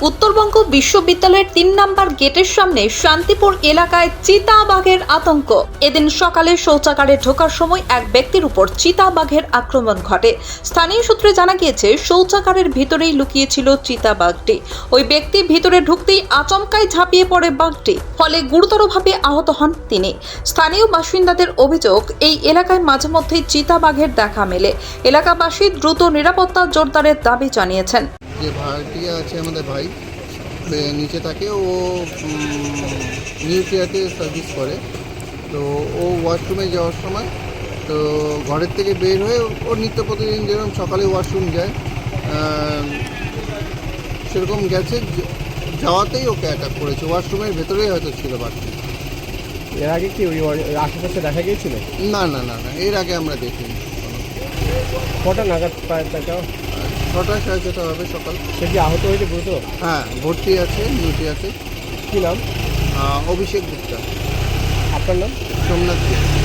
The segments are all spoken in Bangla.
উত্তরবঙ্গ বিশ্ববিদ্যালয়ের তিন নাম্বার গেটের সামনে শান্তিপুর এলাকায় চিতাবাঘের আতঙ্ক। এদিন সকালে শৌচাগারে ঢোকার সময় এক ব্যক্তির উপর চিতাবাঘের আক্রমণ ঘটে। স্থানীয় সূত্রে জানা গিয়েছে, শৌচাগারের ভিতরেই লুকিয়েছিল চিতাবাঘটি। ওই ব্যক্তি ভিতরে ঢুকতেই আচমকায় ঝাঁপিয়ে পড়ে বাঘটি, ফলে গুরুতরভাবে আহত হন তিনি। স্থানীয় বাসিন্দাদের অভিযোগ, এই এলাকায় মাঝে মধ্যেই চিতাবাঘের দেখা মেলে। এলাকাবাসী দ্রুত নিরাপত্তা জোরদারের দাবি জানিয়েছেন। যে ভাড়াটিয়া আছে আমাদের ভাই নিচে থাকে ও নিউক্লিয়ারতে সার্ভিস করে। তো ও ওয়াশরুমে যাওয়ার সময় তো ঘরের থেকে বের হয়ে ওর নিত্য প্রতিদিন যেরকম সকালে ওয়াশরুম যায় সেরকম গেছে যাওয়াতেই ওকে অ্যাটাক করেছে। ওয়াশরুমের ভেতরেই হয়তো ছিল বাড়তি এর আগে কি ওই ওই আশেপাশে দেখা গিয়েছিল? না না না না এর আগে আমরা দেখিনি। কটা নাগাদ পায় তাকে ছটা সাড়ে ছটা হবে সকাল। সে কি আহত হয়েছে গুরুতর? হ্যাঁ ভর্তি আছে নিউটি আছে। কি নাম? আহ, অভিষেক গুপ্তা। আপনার নাম? সোমনাথ দে।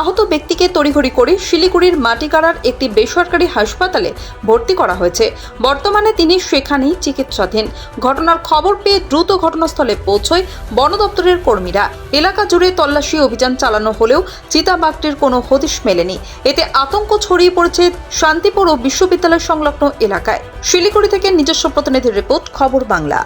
আহত ব্যক্তিকে তড়িঘড়ি করে শিলিগুড়ির মাটিকাড়ার একটি বেসরকারি হাসপাতালে ভর্তি করা হয়েছে। বর্তমানে তিনি সেখানেই চিকিৎসাধীন। ঘটনার খবর পেয়ে দ্রুত ঘটনাস্থলে পৌঁছয় বন দপ্তরের কর্মীরা। এলাকা জুড়ে তল্লাশি অভিযান চালানো হলেও চিতাবাঘটির কোনো হদিশ মেলেনি। এতে আতঙ্ক ছড়িয়ে পড়েছে শান্তিপুর ও বিশ্ববিদ্যালয় সংলগ্ন এলাকায়। শিলিগুড়ি থেকে নিজস্ব প্রতিনিধির রিপোর্ট, খবর বাংলা।